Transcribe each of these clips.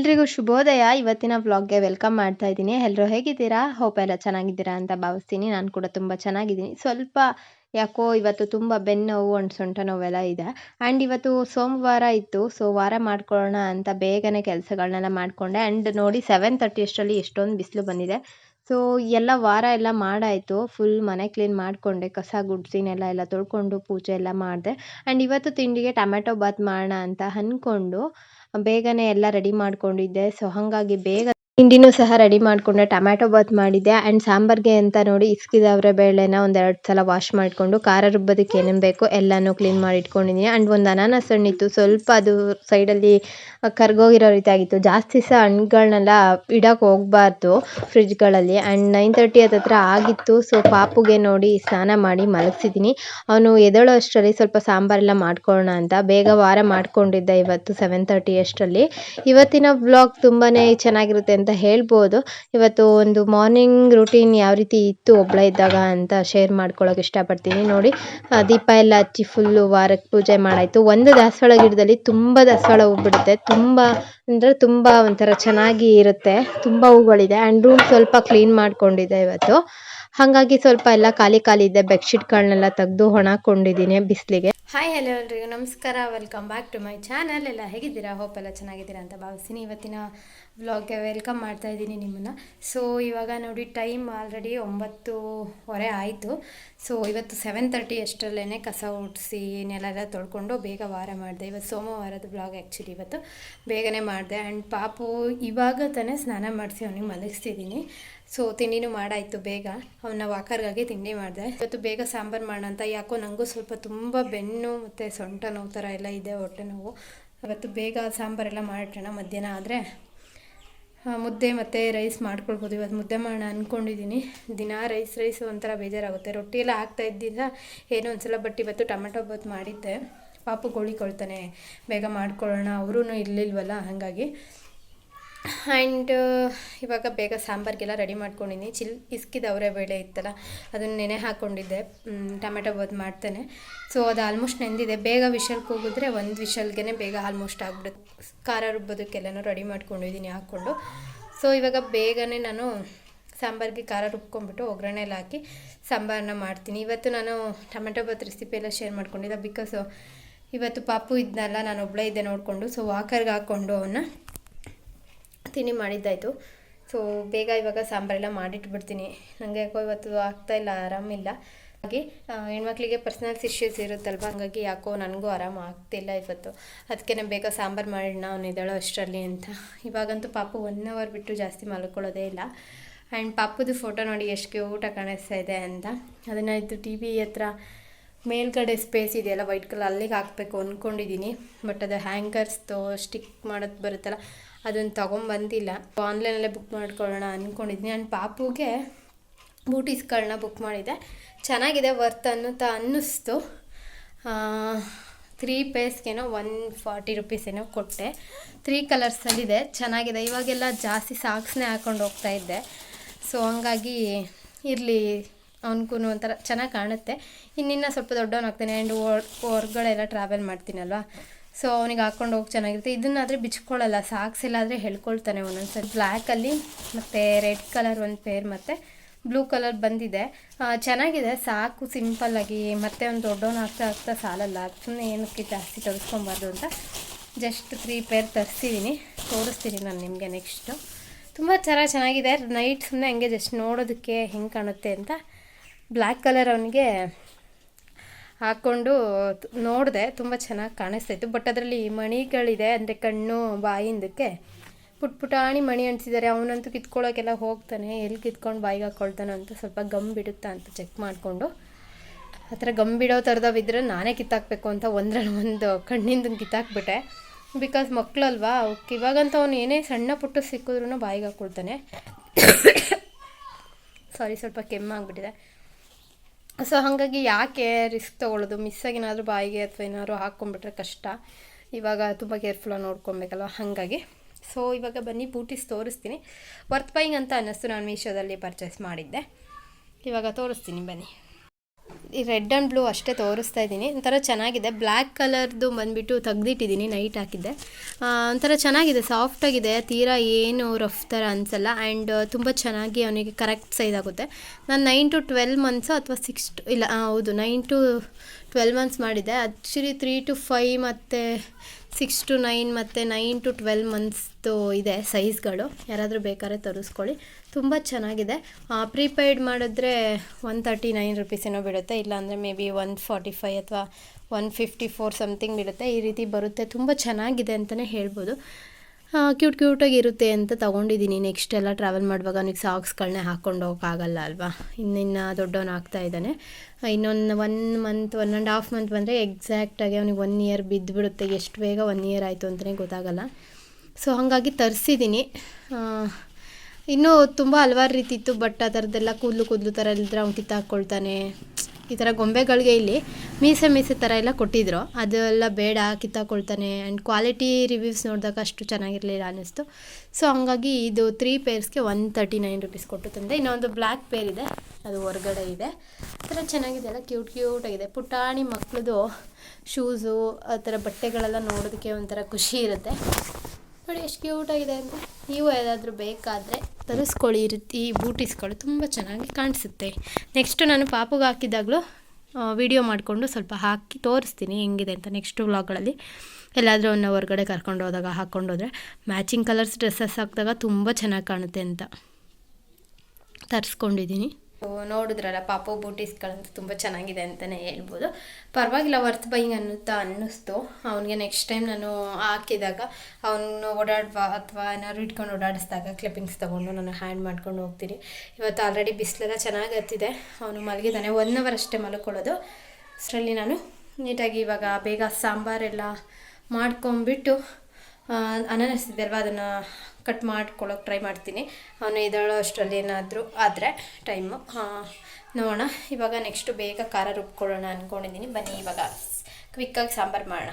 ಎಲ್ರಿಗೂ ಶುಭೋದಯ. ಇವತ್ತಿನ ವ್ಲಾಗ್ಗೆ ವೆಲ್ಕಮ್ ಮಾಡ್ತಾ ಇದ್ದೀನಿ. ಎಲ್ಲರೂ ಹೇಗಿದ್ದೀರಾ? ಹೋಪ್ ಎಲ್ಲ ಚೆನ್ನಾಗಿದ್ದೀರಾ ಅಂತ ಭಾವಿಸ್ತೀನಿ. ನಾನು ಕೂಡ ತುಂಬ ಚೆನ್ನಾಗಿದ್ದೀನಿ. ಸ್ವಲ್ಪ ಯಾಕೋ ಇವತ್ತು ತುಂಬ ಬೆನ್ನೋವು ಒಂದು ಸೊಂಟ ನೋವೆಲ್ಲ ಇದೆ. ಆ್ಯಂಡ್ ಇವತ್ತು ಸೋಮವಾರ ಇತ್ತು. ಸೊ ವಾರ ಮಾಡ್ಕೊಳ್ಳೋಣ ಅಂತ ಬೇಗನೆ ಕೆಲಸಗಳನ್ನೆಲ್ಲ ಮಾಡಿಕೊಂಡೆ. ಆ್ಯಂಡ್ ನೋಡಿ ಸೆವೆನ್ ತರ್ಟಿ ಅಷ್ಟರಲ್ಲಿ ಎಷ್ಟೊಂದು ಬಿಸಿಲು ಬಂದಿದೆ. ಸೊ ಎಲ್ಲ ವಾರ ಎಲ್ಲ ಮಾಡಾಯಿತು. ಫುಲ್ ಮನೆ ಕ್ಲೀನ್ ಮಾಡಿಕೊಂಡೆ. ಕಸ ಗುಡ್ಸಿನೆಲ್ಲ ಎಲ್ಲ ತೊಳ್ಕೊಂಡು ಪೂಜೆ ಎಲ್ಲ ಮಾಡಿದೆ. ಆ್ಯಂಡ್ ಇವತ್ತು ತಿಂಡಿಗೆ ಟೊಮೆಟೊ ಬಾತ್ ಮಾಡೋಣ ಅಂತ ಅಂದ್ಕೊಂಡು ಬೇಗನೆ ಎಲ್ಲ ರೆಡಿ ಮಾಡ್ಕೊಂಡಿದ್ದೆ. ಸೊ ಹಾಗಾಗಿ ಬೇಗ ತಿಂಡಿನೂ ಸಹ ರೆಡಿ ಮಾಡಿಕೊಂಡೆ, ಟೊಮ್ಯಾಟೊ ಬಾತ್ ಮಾಡಿದ್ದೆ. ಆ್ಯಂಡ್ ಸಾಂಬಾರ್ಗೆ ಅಂತ ನೋಡಿ ಇಸ್ಕಿದವ್ರೆ ಬೇಳೆನ ಒಂದೆರಡು ಸಲ ವಾಶ್ ಮಾಡಿಕೊಂಡು, ಖಾರ ರುಬ್ಬೋದಕ್ಕೆ ಏನೇನು ಬೇಕು ಎಲ್ಲನೂ ಕ್ಲೀನ್ ಮಾಡಿ ಇಟ್ಕೊಂಡಿದ್ದೀನಿ ಆ್ಯಂಡ್ ಒಂದು ಅನಾನಸ್ ಹಣ್ಣಿತ್ತು, ಸ್ವಲ್ಪ ಅದು ಸೈಡಲ್ಲಿ ಕರ್ಗೋಗಿರೋ ರೀತಿ ಆಗಿತ್ತು. ಜಾಸ್ತಿ ಸಹ ಹಣ್ಣುಗಳನ್ನೆಲ್ಲ ಇಡೋಕೆ ಹೋಗಬಾರ್ದು ಫ್ರಿಜ್ಗಳಲ್ಲಿ. ಆ್ಯಂಡ್ ನೈನ್ ತರ್ಟಿ ಹತ್ತತ್ರ ಆಗಿತ್ತು, ಸೊ ಪಾಪುಗೆ ನೋಡಿ ಸ್ನಾನ ಮಾಡಿ ಮಲಗಿಸಿದ್ದೀನಿ ಅವನು ಎದಳೋ ಅಷ್ಟರಲ್ಲಿ ಸ್ವಲ್ಪ ಸಾಂಬಾರೆಲ್ಲ ಮಾಡ್ಕೊಳ್ಳೋಣ ಅಂತ ಬೇಗ ವಾರ ಮಾಡ್ಕೊಂಡಿದ್ದೆ ಇವತ್ತು ಸೆವೆನ್ ತರ್ಟಿ ಅಷ್ಟರಲ್ಲಿ. ಇವತ್ತಿನ ವ್ಲಾಗ್ ತುಂಬಾ ಚೆನ್ನಾಗಿರುತ್ತೆ ಅಂತ ಹೇಳ್ಬೋದು. ಇವತ್ತು ಒಂದು ಮಾರ್ನಿಂಗ್ ರೂಟೀನ್ ಯಾವ ರೀತಿ ಇತ್ತು ಒಬ್ಬಳೇ ಇದ್ದಾಗ ಅಂತ ಶೇರ್ ಮಾಡ್ಕೊಳ್ಳೋಕೆ ಇಷ್ಟಪಡ್ತೀನಿ. ನೋಡಿ ದೀಪ ಎಲ್ಲ ಹಚ್ಚಿ ಫುಲ್ಲು ವಾರಕ್ಕೆ ಪೂಜೆ ಮಾಡಾಯಿತು. ಒಂದು ದಾಸವಾಳ ಗಿಡದಲ್ಲಿ ತುಂಬ ದಾಸವಾಳ ಹೂ ಬಿಡುತ್ತೆ. ತುಂಬ ಅಂದರೆ ತುಂಬ ಒಂಥರ ಚೆನ್ನಾಗಿ ಇರುತ್ತೆ. ತುಂಬ ಹೂಗಳಿದೆ. ಆ್ಯಂಡ್ ರೂಮ್ ಸ್ವಲ್ಪ ಕ್ಲೀನ್ ಮಾಡ್ಕೊಂಡಿದೆ ಇವತ್ತು. ಹಾಗಾಗಿ ಸ್ವಲ್ಪ ಎಲ್ಲ ಖಾಲಿ ಖಾಲಿ ಇದೆ. ಬೆಡ್ಶೀಟ್ಗಳನ್ನೆಲ್ಲ ತೆಗೆದು ಒಣಕೊಂಡಿದ್ದೀನಿ ಬಿಸಿಲಿಗೆ. ಹಾಯ್ ಹಲೋ ಎಲ್ರಿಗೂ. ನಮಸ್ಕಾರ. Welcome back to my channel ಎಲ್ಲ ಹೇಗಿದ್ದೀರಾ? ಹೋಪ್ ಎಲ್ಲ ಚೆನ್ನಾಗಿದ್ದೀರಾ ಅಂತ ಭಾವಿಸ್ತೀನಿ. ಇವತ್ತಿನ ವ್ಲಾಗ್ಗೆ ವೆಲ್ಕಮ್ ಮಾಡ್ತಾ ಇದ್ದೀನಿ ನಿಮ್ಮನ್ನು. ಸೊ ಇವಾಗ ನೋಡಿ ಟೈಮ್ ಆಲ್ರೆಡಿ ಒಂಬತ್ತುವರೆ ಆಯಿತು. ಸೊ ಇವತ್ತು ಸೆವೆನ್ ತರ್ಟಿ ಅಷ್ಟರಲ್ಲೇ ಕಸ ಓಡಿಸಿ ನೆಲೆಲ್ಲ ತೊಳ್ಕೊಂಡು ಬೇಗ ವಾರ ಮಾಡಿದೆ. ಇವತ್ತು ಸೋಮವಾರದ ಬ್ಲಾಗ್ ಆ್ಯಕ್ಚುಲಿ ಇವತ್ತು ಬೇಗನೆ ಮಾಡಿದೆ. ಆ್ಯಂಡ್ ಪಾಪು ಇವಾಗ ತಾನೇ ಸ್ನಾನ ಮಾಡಿಸಿ ಅವನಿಗೆ ಮಲಗಿಸ್ತಿದ್ದೀನಿ. ಸೊ ತಿಂಡಿನೂ ಮಾಡಾಯಿತು ಬೇಗ. ಅವನ್ನ ವಾಕರ್ಗಾಗಿ ತಿಂಡಿ ಮಾಡಿದೆ. ಇವತ್ತು ಬೇಗ ಸಾಂಬಾರು ಮಾಡೋಣ ಅಂತ. ಯಾಕೋ ನನಗೂ ಸ್ವಲ್ಪ ತುಂಬ ಬೆನ್ನು ಮತ್ತು ಸೊಂಟ ನೋವು ಥರ ಎಲ್ಲ ಇದೆ ಹೊಟ್ಟೆ ನೋವು. ಇವತ್ತು ಬೇಗ ಸಾಂಬಾರೆಲ್ಲ ಮಾಡಿಟ್ರೋಣ ಮಧ್ಯಾಹ್ನ ಆದರೆ. ಮುದ್ದೆ ಮತ್ತು ರೈಸ್ ಮಾಡ್ಕೊಳ್ಬೋದು. ಇವತ್ತು ಮುದ್ದೆ ಮಾಡೋಣ ಅಂದ್ಕೊಂಡಿದ್ದೀನಿ ದಿನ ರೈಸ್ ರೈಸ್ ಒಂಥರ ಬೇಜಾರಾಗುತ್ತೆ. ರೊಟ್ಟಿ ಎಲ್ಲ ಹಾಕ್ತಾ ಇದ್ದಿಲ್ಲ. ಏನೋ ಒಂದ್ಸಲ ಬಟ್ ಇವತ್ತು ಟೊಮೆಟೊ ಬಾತ್ ಮಾಡಿದ್ದೆ. ಪಾಪು ಗೋಳಿಕೊಳ್ತಾನೆ. ಬೇಗ ಮಾಡ್ಕೊಳ್ಳೋಣ. ಅವರೂ ಇರಲಿಲ್ವಲ್ಲ, ಹಾಗಾಗಿ. ಆ್ಯಂಡ್ ಇವಾಗ ಬೇಗ ಸಾಂಬಾರ್ಗೆಲ್ಲ ರೆಡಿ ಮಾಡ್ಕೊಂಡಿದ್ದೀನಿ ಚಿಲ್, ಇಸ್ಕಿದ ಅವರೆ ಬೇಳೆ ಇತ್ತಲ್ಲ, ಅದನ್ನು ನೆನೆ ಹಾಕ್ಕೊಂಡಿದ್ದೆ ಟೊಮೆಟೊ ಬಾತ್ ಮಾಡ್ತೇನೆ. ಸೊ ಅದು ಆಲ್ಮೋಸ್ಟ್ ನೆಂದಿದೆ. ಬೇಗ ವಿಷಲ್ಗೆ ಹೋಗಿದ್ರೆ ಒಂದು ವಿಷಲ್ಗೆ ಬೇಗ ಆಲ್ಮೋಸ್ಟ್ ಆಗ್ಬಿಡುತ್ತೆ. ಖಾರ ರುಬ್ಬೋದಕ್ಕೆಲ್ಲನೂ ರೆಡಿ ಮಾಡ್ಕೊಂಡಿದ್ದೀನಿ ಹಾಕ್ಕೊಂಡು. ಸೊ ಇವಾಗ ಬೇಗನೆ ನಾನು ಸಾಂಬಾರಿಗೆ ಖಾರ ರುಬ್ಕೊಂಡ್ಬಿಟ್ಟು ಒಗ್ಗರಣೆಲ್ಲ ಹಾಕಿ ಸಾಂಬಾರನ್ನ ಮಾಡ್ತೀನಿ. ಇವತ್ತು ನಾನು ಟೊಮೆಟೊ ಬಾತ್ ರೆಸಿಪಿ ಎಲ್ಲ ಶೇರ್ ಮಾಡ್ಕೊಂಡಿದ್ದೆ ಬಿಕಾಸ್ ಇವತ್ತು ಪಾಪು ಇದ್ನಲ್ಲ, ನಾನು ಒಬ್ಬಳೇ ಇದ್ದೆ ನೋಡಿಕೊಂಡು. ಸೊ ವಾಕರ್ಗೆ ಹಾಕ್ಕೊಂಡು ಅವನ್ನ. ತಿಂಡಿ ಮಾಡಿದ್ದಾಯಿತು. ಸೊ ಬೇಗ ಇವಾಗ ಸಾಂಬಾರೆಲ್ಲ ಮಾಡಿಟ್ಬಿಡ್ತೀನಿ. ನನಗೆ ಯಾಕೋ ಇವತ್ತು ಆಗ್ತಾ ಇಲ್ಲ ಆರಾಮಿಲ್ಲ ಹಾಗಾಗಿ ಆ, ಹೆಣ್ಮಕ್ಳಿಗೆ ಪರ್ಸ್ನಲ್ಸ್ ಇಶ್ಯೂಸ್ ಇರುತ್ತಲ್ವ? ಹಂಗಾಗಿ ಯಾಕೋ ನನಗೂ ಆರಾಮ ಆಗ್ತಿಲ್ಲ ಇವತ್ತು. ಅದಕ್ಕೆ ನಾನು ಬೇಗ ಸಾಂಬಾರು ಮಾಡೋಣ ಅವ್ನು ಇದ್ದಾಳೋ ಅಷ್ಟರಲ್ಲಿ ಅಂತ. ಇವಾಗಂತೂ ಪಾಪು ಒನ್ ಅವರ್ ಬಿಟ್ಟು ಜಾಸ್ತಿ ಮಲ್ಕೊಳ್ಳೋದೇ ಇಲ್ಲ. ಆ್ಯಂಡ್ ಪಾಪುದು ಫೋಟೋ ನೋಡಿ ಎಷ್ಟು ಊಟ ಕಾಣಿಸ್ತಾ ಇದೆ ಅಂತ. ಅದನ್ನು ಇದು ಟಿ ವಿ ಹತ್ರ ಮೇಲ್ಗಡೆ ಸ್ಪೇಸ್ ಇದೆಯಲ್ಲ ವೈಟ್ ಕಲರ್ ಅಲ್ಲಿಗೆ ಹಾಕಬೇಕು ಅಂದ್ಕೊಂಡಿದ್ದೀನಿ ಬಟ್ ಅದು ಹ್ಯಾಂಗರ್ಸ್ದು ಸ್ಟಿಕ್ ಮಾಡೋದು ಬರುತ್ತಲ್ಲ ಅದನ್ನು ತೊಗೊಂಬಂದಿಲ್ಲ ಆನ್ಲೈನಲ್ಲೇ ಬುಕ್ ಮಾಡ್ಕೊಳ್ಳೋಣ ಅಂದ್ಕೊಂಡಿದ್ದೀನಿ ಆ್ಯಂಡ್ ಪಾಪುಗೆ ಬೂಟೀಸ್ಗಳನ್ನ ಬುಕ್ ಮಾಡಿದ್ದೆ ಚೆನ್ನಾಗಿದೆ ವರ್ತ್ ಅನ್ನುತ್ತಾ ಅನ್ನಿಸ್ತು. ತ್ರೀ ಪೇಸ್ಗೇನೋ ಒನ್ ಫಾರ್ಟಿ ರುಪೀಸ್ ಏನೋ ಕೊಟ್ಟೆ. ತ್ರೀ ಕಲರ್ಸಲ್ಲಿದೆ ಚೆನ್ನಾಗಿದೆ. ಇವಾಗೆಲ್ಲ ಜಾಸ್ತಿ ಸಾಕ್ಸ್ನೇ ಹಾಕೊಂಡು ಹೋಗ್ತಾ ಇದ್ದೆ. ಸೊ ಹಂಗಾಗಿ ಇರಲಿ ಅವನಿಗೂ ಒಂಥರ ಚೆನ್ನಾಗಿ ಕಾಣುತ್ತೆ. ಇನ್ನಿನ್ನ ಸ್ವಲ್ಪ ದೊಡ್ಡವನಾಗ್ತಾನೆ ಆ್ಯಂಡ್ ಹೊರ್ಗಡೆ ಎಲ್ಲ ಟ್ರಾವೆಲ್ ಮಾಡ್ತೀನಲ್ವ? ಸೊ ಅವನಿಗೆ ಹಾಕೊಂಡು ಹೋಗಿ ಚೆನ್ನಾಗಿರುತ್ತೆ. ಇದನ್ನಾದರೆ ಬಿಚ್ಕೊಳ್ಳಲ್ಲ ಸಾಕ್ಸ್ ಎಲ್ಲಾದರೆ ಹೇಳ್ಕೊಳ್ತಾನೆ ಒಂದೊಂದ್ಸಲ ಬ್ಲ್ಯಾಕಲ್ಲಿ ಮತ್ತು ರೆಡ್ ಕಲರ್ ಒಂದು ಪೇರ್ ಮತ್ತು ಬ್ಲೂ ಕಲರ್ ಬಂದಿದೆ. ಚೆನ್ನಾಗಿದೆ, ಸಾಕು ಸಿಂಪಲ್ಲಾಗಿ ಮತ್ತೆ ಒಂದು ದೊಡ್ಡವನ್ನ ಆಗ್ತಾ ಆಗ್ತಾ ಸಾಲಲ್ಲ. ಸುಮ್ಮನೆ ಏನಕ್ಕೆ ಜಾಸ್ತಿ ತರಿಸ್ಕೊಬಾರ್ದು ಅಂತ ಜಸ್ಟ್ ತ್ರೀ ಪೇರ್ ತರಿಸಿದ್ದೀನಿ ತೋರಿಸ್ತೀನಿ ನಾನು ನಿಮಗೆ ನೆಕ್ಸ್ಟು ತುಂಬ ಚೆನ್ನಾಗಿ ಚೆನ್ನಾಗಿದೆ. ನೈಟ್ ಸುಮ್ಮನೆ ಹಂಗೆ ಜಸ್ಟ್ ನೋಡೋದಕ್ಕೆ ಹೆಂಗೆ ಕಾಣುತ್ತೆ ಅಂತ. ಬ್ಲ್ಯಾಕ್ ಕಲರ್ ಅವನಿಗೆ ಹಾಕ್ಕೊಂಡು ನೋಡಿದೆ ತುಂಬ ಚೆನ್ನಾಗಿ ಕಾಣಿಸ್ತಾಯಿತ್ತು. ಬಟ್ ಅದರಲ್ಲಿ ಮಣಿಗಳಿದೆ ಅಂದರೆ ಕಣ್ಣು, ಬಾಯಿಂದಕ್ಕೆ ಪುಟ್ ಪುಟಾಣಿ ಮಣಿ ಅಂಟಿಸಿದ್ದಾರೆ. ಅವನಂತೂ ಕಿತ್ಕೊಳ್ಳೋಕೆಲ್ಲ ಹೋಗ್ತಾನೆ. ಎಲ್ಲಿ ಕಿತ್ಕೊಂಡು ಬಾಯಿಗೆ ಹಾಕ್ಕೊಳ್ತಾನೆ ಅಂತ ಸ್ವಲ್ಪ ಗಮ್ ಬಿಡುತ್ತಾ ಅಂತ ಚೆಕ್ ಮಾಡಿಕೊಂಡು. ಆ ಥರ ಗಮ್ ಬಿಡೋ ಥರದವಿದ್ರೆ ನಾನೇ ಕಿತ್ತಾಕಬೇಕು ಅಂತ ಒಂದರಲ್ಲಿ ಒಂದು ಕಣ್ಣಿಂದ ಕಿತ್ತಾಕ್ಬಿಟ್ಟೆ. ಬಿಕಾಸ್ ಮಕ್ಕಳಲ್ವಾ ಅವಕ್ಕೆ ಇವಾಗಂತ ಅವನು ಏನೇ ಸಣ್ಣ ಪುಟ್ಟು ಸಿಕ್ಕಿದ್ರೂ ಬಾಯಿಗೆ ಹಾಕ್ಕೊಳ್ತಾನೆ. ಸಾರಿ ಸ್ವಲ್ಪ ಕೆಮ್ಮಾಗ್ಬಿಟ್ಟಿದೆ ಸೊ ಹಾಗಾಗಿ ಯಾಕೆ ರಿಸ್ಕ್ ತೊಗೊಳ್ಳೋದು? ಮಿಸ್ಸಾಗಿ ಏನಾದರೂ ಬಾಯಿಗೆ ಅಥವಾ ಏನಾದ್ರು ಹಾಕ್ಕೊಂಡ್ಬಿಟ್ರೆ ಕಷ್ಟ. ಇವಾಗ ತುಂಬ ಕೇರ್ಫುಲ್ಲಾಗಿ ನೋಡ್ಕೊಬೇಕಲ್ವ? ಹಾಗಾಗಿ. ಸೊ ಇವಾಗ ಬನ್ನಿ ಬೂಟೀಸ್ ತೋರಿಸ್ತೀನಿ. ವರ್ತ್ ಬೈಂಗ್ ಅಂತ ಅನ್ನಿಸ್ತು. ನಾನು ಮೀಶೋದಲ್ಲಿ ಪರ್ಚೇಸ್ ಮಾಡಿದ್ದೆ. ಇವಾಗ ತೋರಿಸ್ತೀನಿ, ಬನ್ನಿ. ಈ ರೆಡ್ ಆ್ಯಂಡ್ ಬ್ಲೂ ಅಷ್ಟೇ ತೋರಿಸ್ತಾ ಇದ್ದೀನಿ. ಒಂಥರ ಚೆನ್ನಾಗಿದೆ. ಬ್ಲ್ಯಾಕ್ ಕಲರ್ದು ಬಂದುಬಿಟ್ಟು ತೆಗ್ದಿಟ್ಟಿದ್ದೀನಿ, ನೈಟ್ ಹಾಕಿದ್ದೆ. ಒಂಥರ ಚೆನ್ನಾಗಿದೆ. ಸಾಫ್ಟಾಗಿದೆ ತೀರಾ ಏನು ರಫ್ ಥರ ಅನಿಸಲ್ಲ. ಆ್ಯಂಡ್ ತುಂಬ ಚೆನ್ನಾಗಿ ಅವನಿಗೆ ಕರೆಕ್ಟ್ ಸೈಜ್ ಆಗುತ್ತೆ. ನಾನು ನೈನ್ ಟು ಟ್ವೆಲ್ ಮಂತ್ಸು ಅಥವಾ ಸಿಕ್ಸ್ ಇಲ್ಲ ಹೌದು. ನೈನ್ ಟು ಟ್ವೆಲ್ ಮಂತ್ಸ್ ಮಾಡಿದ್ದೆ ಆ್ಯಕ್ಚುಲಿ ತ್ರೀ ಟು ಫೈವ್ ಮತ್ತು ಸಿಕ್ಸ್ ಟು ನೈನ್ ಮತ್ತು ನೈನ್ ಟು ಟ್ವೆಲ್ ಮಂತ್ಸ್ದು ಇದೆ ಸೈಜ್ಗಳು ಯಾರಾದರೂ ಬೇಕಾದ್ರೆ ತರಿಸ್ಕೊಳ್ಳಿ. ತುಂಬ ಚೆನ್ನಾಗಿದೆ. ಪ್ರೀಪೇಯ್ಡ್ ಮಾಡಿದ್ರೆ ಒನ್ ತರ್ಟಿ ನೈನ್ ರುಪೀಸ್ ಏನೋ ಇಲ್ಲಾಂದರೆ maybe one forty five ಅಥವಾ ಒನ್ ಫಿಫ್ಟಿ ಫೋರ್ ಸಮಥಿಂಗ್ ಬಿಡುತ್ತೆ ಈ ರೀತಿ ಬರುತ್ತೆ. ತುಂಬ ಚೆನ್ನಾಗಿದೆ ಅಂತಲೇ ಹೇಳ್ಬೋದು. ಕ್ಯೂಟ್ ಕ್ಯೂಟಾಗಿ ಇರುತ್ತೆ ಅಂತ ತಗೊಂಡಿದ್ದೀನಿ. ನೆಕ್ಸ್ಟ್ ಎಲ್ಲ ಟ್ರಾವೆಲ್ ಮಾಡುವಾಗ ಅವನಿಗೆ ಸಾಕ್ಸ್ಗಳನ್ನೇ ಹಾಕ್ಕೊಂಡು ಹೋಗೋಕ್ಕಾಗಲ್ಲ ಅಲ್ವಾ? ಇನ್ನಿನ್ನು ದೊಡ್ಡವನು ಆಗ್ತಾ ಇದ್ದಾನೆ. ಇನ್ನೊಂದು one month one and half month ಬಂದರೆ ಎಕ್ಸಾಕ್ಟಾಗಿ ಅವನಿಗೆ ಒನ್ ಇಯರ್ ಬಿದ್ದುಬಿಡುತ್ತೆ. ಎಷ್ಟು ಬೇಗ ಒನ್ ಇಯರ್ ಆಯಿತು ಅಂತಲೇ ಗೊತ್ತಾಗಲ್ಲ. ಸೊ ಹಾಗಾಗಿ ತರಿಸಿದ್ದೀನಿ ಇನ್ನೂ ತುಂಬ ಹಲವಾರು ರೀತಿ ಇತ್ತು ಬಟ್ ಆ ಥರದ್ದೆಲ್ಲ ಕೂದಲು ಕೂದಲು ಥರ ಇಲ್ಲದ್ರೆ ಅವ್ನು ಕಿತ್ತಾಕ್ಕೊಳ್ತಾನೆ. ಈ ಥರ ಗೊಂಬೆಗಳಿಗೆ ಇಲ್ಲಿ ಮೀಸೆ ಮೀಸೆ ಥರ ಎಲ್ಲ ಕೊಟ್ಟಿದ್ರು. ಅದೆಲ್ಲ ಬೇಡ, ಕಿತ್ತಾಕೊಳ್ತಾನೆ ಆ್ಯಂಡ್ ಕ್ವಾಲಿಟಿ ರಿವ್ಯೂಸ್ ನೋಡಿದಾಗ ಅಷ್ಟು ಚೆನ್ನಾಗಿರಲಿಲ್ಲ ಅನ್ನಿಸ್ತು. ಸೊ ಹಂಗಾಗಿ ಇದು ತ್ರೀ ಪೇರ್ಸ್ಗೆ ಒನ್ ತರ್ಟಿ ನೈನ್ ರುಪೀಸ್ ಕೊಟ್ಟು ತಂದೆ. ಇನ್ನೊಂದು ಬ್ಲ್ಯಾಕ್ ಪೇರ್ ಇದೆ. ಅದು ಹೊರಗಡೆ ಇದೆ. ಆ ಥರ ಚೆನ್ನಾಗಿದೆ. ಅಲ್ಲ ಕ್ಯೂಟ್ ಕ್ಯೂಟಾಗಿದೆ ಪುಟಾಣಿ ಮಕ್ಕಳದು ಶೂಸು ಆ ಥರ ಬಟ್ಟೆಗಳೆಲ್ಲ ನೋಡೋದಕ್ಕೆ ಒಂಥರ ಖುಷಿ ಇರುತ್ತೆ. ನೋಡಿ ಎಷ್ಟು ಕ್ಯೂಟಾಗಿದೆ ಅಂತ ನೀವು ಯಾವುದಾದ್ರೂ ಬೇಕಾದರೆ ತರಿಸ್ಕೊಳ್ಳಿ, ಈ ಬೂಟೀಸ್ಗಳು ತುಂಬ ಚೆನ್ನಾಗಿ ಕಾಣಿಸುತ್ತೆ. ನೆಕ್ಸ್ಟು ನಾನು ಪಾಪುಗೆ ಹಾಕಿದಾಗಲೂ ವಿಡಿಯೋ ಮಾಡಿಕೊಂಡು ಸ್ವಲ್ಪ ಹಾಕಿ ತೋರಿಸ್ತೀನಿ ಹೆಂಗಿದೆ ಅಂತ ನೆಕ್ಸ್ಟ್ ವ್ಲಾಗ್ಗಳಲ್ಲಿ ಎಲ್ಲಾದರೂ ಅವನ್ನ ಹೊರಗಡೆ ಕರ್ಕೊಂಡು ಹೋದಾಗ ಹಾಕ್ಕೊಂಡು ಹೋದರೆ ಮ್ಯಾಚಿಂಗ್ ಕಲರ್ಸ್ ಡ್ರೆಸ್ಸಸ್ ಹಾಕಿದಾಗ ತುಂಬ ಚೆನ್ನಾಗಿ ಕಾಣುತ್ತೆ ಅಂತ ತರಿಸ್ಕೊಂಡಿದ್ದೀನಿ. ನೋಡಿದ್ರಲ್ಲ, ಪಾಪ ಬೂಟೀಸ್ಗಳಂತೂ ತುಂಬ ಚೆನ್ನಾಗಿದೆ ಅಂತಲೇ ಹೇಳ್ಬೋದು. ಪರವಾಗಿಲ್ಲ ವರ್ತ್ ಬೈಯಿಂಗ್ ಅನ್ನುತ್ತಾ ಅನ್ನಿಸ್ತು. ಅವನಿಗೆ ನೆಕ್ಸ್ಟ್ ಟೈಮ್ ನಾನು ಹಾಕಿದಾಗ, ಅವನು ಓಡಾಡುವ ಅಥವಾ ಏನಾದ್ರು ಇಟ್ಕೊಂಡು ಓಡಾಡಿಸಿದಾಗ ಕ್ಲಿಪ್ಪಿಂಗ್ಸ್ ತೊಗೊಂಡು ನಾನು ಹ್ಯಾಂಡ್ ಮಾಡ್ಕೊಂಡು ಹೋಗ್ತೀನಿ. ಇವತ್ತು ಆಲ್ರೆಡಿ ಬಿಸಿಲೆಲ್ಲ ಚೆನ್ನಾಗಿ ಹತ್ತಿದೆ. ಅವನು ಮಲಗಿದ್ದಾನೆ. ಒನ್ ಅವರ್ ಅಷ್ಟೇ ಮಲ್ಕೊಳ್ಳೋದು. ಅಷ್ಟರಲ್ಲಿ ನಾನು ನೀಟಾಗಿ ಇವಾಗ ಬೇಗ ಸಾಂಬಾರೆಲ್ಲ ಮಾಡ್ಕೊಂಬಿಟ್ಟು ಅನಾನಸ್ ಇದೆ ಅಲ್ವಾ ಅದನ್ನು ಕಟ್ ಮಾಡ್ಕೊಳ್ಳೋಕೆ ಟ್ರೈ ಮಾಡ್ತೀನಿ. ಅವನು ಇದಳೋ ಅಷ್ಟರಲ್ಲಿ ಏನಾದರೂ ಆದರೆ ಟೈಮು ನೋಡೋಣ. ಇವಾಗ ನೆಕ್ಸ್ಟು ಬೇಗ ಖಾರ ರುಬ್ಕೊಳ್ಳೋಣ ಅಂದ್ಕೊಂಡಿದ್ದೀನಿ ಬನ್ನಿ ಇವಾಗ ಕ್ವಿಕ್ಕಾಗಿ ಸಾಂಬಾರು ಮಾಡೋಣ.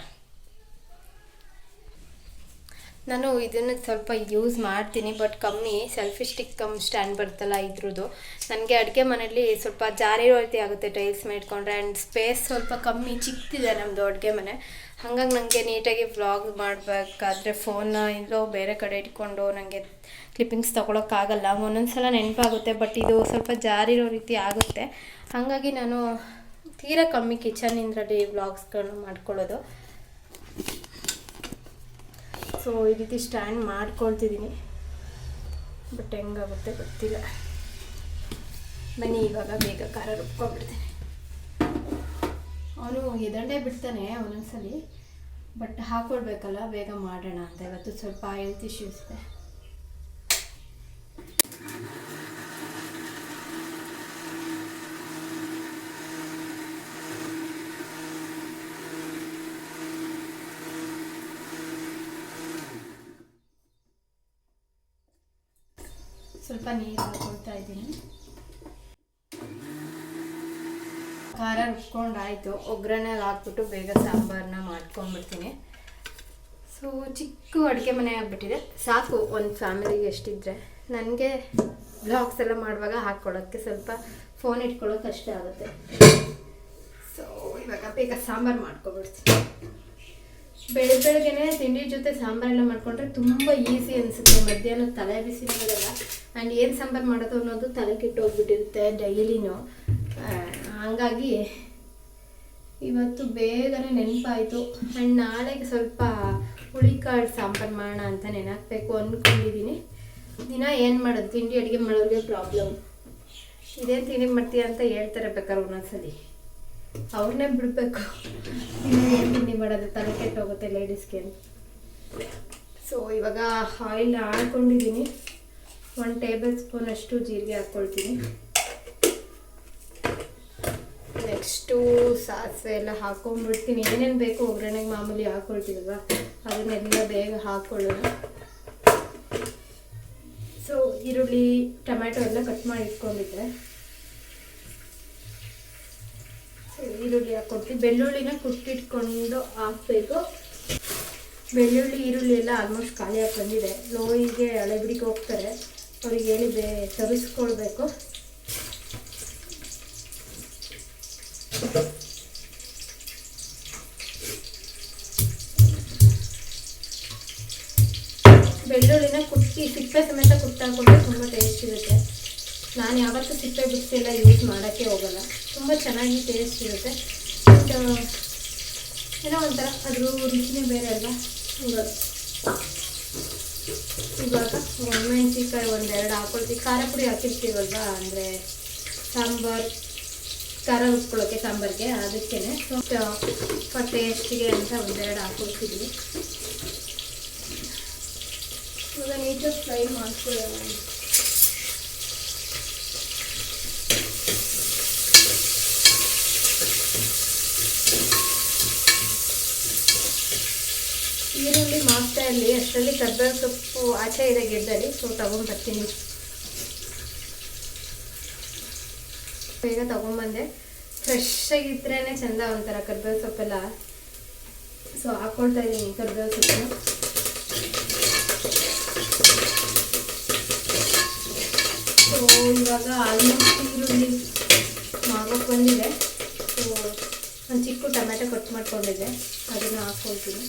ನಾನು ಇದನ್ನು ಸ್ವಲ್ಪ ಯೂಸ್ ಮಾಡ್ತೀನಿ ಬಟ್ ಕಮ್ಮಿ ಸೆಲ್ಫಿ ಸ್ಟಿಕ್ ಕಮ್ ಸ್ಟ್ಯಾಂಡ್ ಬರುತ್ತಲ್ಲ ಇದ್ರದ್ದು. ನನಗೆ ಅಡುಗೆ ಮನೆಯಲ್ಲಿ ಸ್ವಲ್ಪ ಜಾರಿ ರೀತಿ ಆಗುತ್ತೆ ಟೈಲ್ಸ್ ಮೇಡ್ಕೊಂಡ್ರೆ ಆ್ಯಂಡ್ ಸ್ಪೇಸ್ ಸ್ವಲ್ಪ ಕಮ್ಮಿ ಚಿಕ್ಕದಿದೆ ನಮ್ಮದು ಅಡುಗೆ ಮನೆ. ಹಾಗಾಗಿ ನನಗೆ ನೀಟಾಗಿ ವ್ಲಾಗ್ ಮಾಡಬೇಕಾದ್ರೆ ಫೋನ್ನ ಇಲ್ಲೋ ಬೇರೆ ಕಡೆ ಇಟ್ಕೊಂಡು ನನಗೆ ಕ್ಲಿಪ್ಪಿಂಗ್ಸ್ ತೊಗೊಳಕ್ಕಾಗಲ್ಲ. ಒಂದೊಂದು ಸಲ ನೆನಪಾಗುತ್ತೆ ಬಟ್ ಇದು ಸ್ವಲ್ಪ ಜಾರಿರೋ ರೀತಿ ಆಗುತ್ತೆ. ಹಾಗಾಗಿ ನಾನು ತೀರಾ ಕಮ್ಮಿ ಕಿಚನಿಂದ್ರಲ್ಲಿ ವ್ಲಾಗ್ಸ್ಗಳನ್ನ ಮಾಡ್ಕೊಳ್ಳೋದು. ಸೊ ಈ ರೀತಿ ಸ್ಟ್ಯಾಂಡ್ ಮಾಡ್ಕೊಳ್ತಿದ್ದೀನಿ ಬಟ್ ಹೆಂಗಾಗುತ್ತೆ ಗೊತ್ತಿಲ್ಲ. ಬನ್ನಿ, ಇವಾಗ ಬೇಗ ಖಾರ ರುಬ್ಕೊಂಡ್ಬಿಡ್ತೀನಿ. ಅವನು ಎದಂಡೆ ಬಿಡ್ತಾನೆ ಒಂದೊಂದ್ಸಲಿ ಬಟ್ ಹಾಕೊಳ್ಬೇಕಲ್ಲ ಬೇಗ ಮಾಡೋಣ ಅಂತ. ಇವತ್ತು ಸ್ವಲ್ಪ ಹೆಲ್ತ್ ಇಶ್ಯೂಸ್ ಇದೆ. ಸ್ವಲ್ಪ ನೀರು ಹಾಕೊಳ್ತಾ ಇದ್ದೀನಿ. ಆಯಿತು ಒಗ್ಗರಣೆಗೆ ಹಾಕ್ಬಿಟ್ಟು ಬೇಗ ಸಾಂಬಾರನ್ನ ಮಾಡ್ಕೊಂಡ್ಬಿಡ್ತೀನಿ ಸೊ ಚಿಕ್ಕ ಅಡುಗೆ ಮನೆ ಆಗಿಬಿಟ್ಟಿದೆ. ಸಾಕು, ಒಂದು ಫ್ಯಾಮಿಲಿಗೆ ಎಷ್ಟಿದ್ರೆ ನನಗೆ ಬ್ಲಾಗ್ಸ್ ಎಲ್ಲ ಮಾಡುವಾಗ ಹಾಕ್ಕೊಳ್ಳೋಕ್ಕೆ ಸ್ವಲ್ಪ ಫೋನ್ ಇಟ್ಕೊಳ್ಳೋಕೆ ಕಷ್ಟ ಆಗುತ್ತೆ. ಸೊ ಇವಾಗ ಬೇಗ ಸಾಂಬಾರು ಮಾಡ್ಕೊಬಿಡ್ತೀನಿ. ಬೆಳಗ್ಗೆ ಬೆಳಗ್ಗೆನೆ ತಿಂಡಿ ಜೊತೆ ಸಾಂಬಾರೆಲ್ಲ ಮಾಡ್ಕೊಂಡ್ರೆ ತುಂಬ ಈಸಿ ಅನಿಸುತ್ತೆ. ಮಧ್ಯಾಹ್ನ ತಲೆ ಬಿಸಿ ಮಾಡೋದಲ್ಲ. ಆ್ಯಂಡ್ ಏನು ಸಾಂಬಾರು ಮಾಡೋದು ಅನ್ನೋದು ತಲೆ ಕೆಟ್ಟೋಗ್ಬಿಟ್ಟಿರುತ್ತೆ ಡೈಲಿನೂ. ಹಾಗಾಗಿ ಇವತ್ತು ಬೇಗನೆ ನೆನಪಾಯಿತು. ಆ್ಯಂಡ್ ನಾಳೆಗೆ ಸ್ವಲ್ಪ ಹುಳಿಕಾಳು ಸಾಂಬಾರು ಮಾಡೋಣ ಅಂತ ನೆನಪಬೇಕು ಅಂದ್ಕೊಂಡಿದ್ದೀನಿ ದಿನ ಏನು ಮಾಡೋದು? ತಿಂಡಿ, ಅಡುಗೆ ಮಾಡೋರಿಗೆ ಪ್ರಾಬ್ಲಮ್ ಇದೇನು ತಿಂಡಿ ಮಾಡ್ತೀಯ ಅಂತ ಹೇಳ್ತಾರೆ ಬೇಕಾದ್ರೆ ಒಂದೊಂದ್ಸಲಿ. ಅವ್ರನ್ನೇ ಬಿಡಬೇಕು. ಏನು ತಿಂಡಿ ಮಾಡೋದು? ತಲೆ ಕೆಟ್ಟೋಗುತ್ತೆ ಲೇಡೀಸ್ಗೆ ಸೊ ಇವಾಗ ಆಯಿಲ್ ಹಾಕೊಂಡಿದ್ದೀನಿ ಒನ್ ಟೇಬಲ್ ಸ್ಪೂನ್ ಅಷ್ಟು ಜೀರಿಗೆ ಹಾಕ್ಕೊಳ್ತೀನಿ ನೆಕ್ಸ್ಟು ಸಾಸಿವೆ ಎಲ್ಲ ಹಾಕೊಂಡ್ಬಿಡ್ತೀನಿ ಏನೇನು ಬೇಕು ಒಗ್ಗರಣೆಗೆ ಮಾಮೂಲಿ ಹಾಕ್ಕೊಳ್ತೀವಲ್ವ ಅದನ್ನೆಲ್ಲ ಬೇಗ ಹಾಕ್ಕೊಳ್ಳೋಣ ಸೊ ಈರುಳ್ಳಿ, ಟೊಮ್ಯಾಟೊ ಎಲ್ಲ ಕಟ್ ಮಾಡಿ ಇಟ್ಕೊಂಡಿದ್ದೆ ಈರುಳ್ಳಿ ಹಾಕ್ಕೊಡ್ತೀವಿ ಬೆಳ್ಳುಳ್ಳಿನ ಕುಟ್ಟಿಟ್ಕೊಂಡು ಹಾಕಬೇಕು. ಬೆಳ್ಳುಳ್ಳಿ, ಈರುಳ್ಳಿ ಎಲ್ಲ ಆಲ್ಮೋಸ್ಟ್ ಖಾಲಿ ಹಾಕಿ ಬಂದಿದೆ ಲೋಯಿಗೆ ಹಳೆಬಿಡಿಗೆ ಹೋಗ್ತಾರೆ. ಅವ್ರಿಗೆ ಹೇಳಿ ಬೇ ತರಿಸ್ಕೊಳ್ಬೇಕು. ಬೆಳ್ಳುಳ್ಳಿನ ಕುಟ್ಟಿ, ಸಿಪ್ಪೆ ಸಮೇತ ಕುಟ್ಟಾಕೊಂಡ್ರೆ ತುಂಬ ಟೇಸ್ಟ್ ಇರುತ್ತೆ. ನಾನು ಯಾವತ್ತೂ ಸಿಪ್ಪೆ ಬಿಡಿಸೆಲ್ಲ ಯೂಸ್ ಮಾಡೋಕ್ಕೆ ಹೋಗಲ್ಲ. ತುಂಬ ಚೆನ್ನಾಗಿ ಟೇಸ್ಟ್ ಇರುತ್ತೆ. ಏನೋ ಒಂಥರ ಅದ್ರ ರುಚಿನೇ ಬೇರೆ ಅಲ್ವಾ? ಇವಾಗ ಒಣಮೆಣಸಿನ್ಕಾಯಿ ಒಂದೆರಡು ಹಾಕೊಳ್ತೀವಿ. ಖಾರ ಪುಡಿ ಹಾಕಿರ್ತೀವಲ್ವಾ? ಅಂದರೆ ಸಾಂಬಾರು ಖಾರ ಉಟ್ಕೊಳ್ಳೋಕ್ಕೆ ಸಾಂಬಾರಿಗೆ ಅದಕ್ಕೇ ಸ್ವಲ್ಪ ಟೇಸ್ಟಿಗೆ ಅಂತ ಒಂದೆರಡು ಹಾಕೊಳ್ತಿದ್ವಿ ಇವಾಗ ನೀಟಾಗಿ ಫ್ರೈ ಮಾಡ್ಕೊಳ್ಳೋಣ. ಈರುಳ್ಳಿ ಮಾಡ್ತಾ ಇರಲಿ, ಅಷ್ಟರಲ್ಲಿ ಕರ್ಬೇವು ಸೊಪ್ಪು ಆಚೆ ಇದೆ ಗಿಡದಲ್ಲಿ ಸೊ ತಗೊಂಡ್ಬರ್ತೀನಿ ಬೇಗ ತಗೊಂಬಂದೆ. ಫ್ರೆಶ್ ಆಗಿದ್ರೇ ಚೆಂದ ಒಂಥರ ಕರ್ಬೇವು ಸೊಪ್ಪೆಲ್ಲ ಸೊ ಹಾಕ್ಕೊಳ್ತಾ ಇದ್ದೀನಿ ಕರ್ಬೇವು ಸೊಪ್ಪು. ಸೊ ಇವಾಗ ಆಲ್ಮೋಸ್ಟ್ ಈರುಳ್ಳಿ ಮಾಡೋಕ್ಕೆ ಬಂದಿದೆ. ಸೊ ಒಂದು ಚಿಕ್ಕ ಟೊಮೆಟೊ ಕಟ್ ಮಾಡ್ಕೊಂಡಿದ್ದೆ. ಅದನ್ನು ಹಾಕ್ಕೊಳ್ತೀನಿ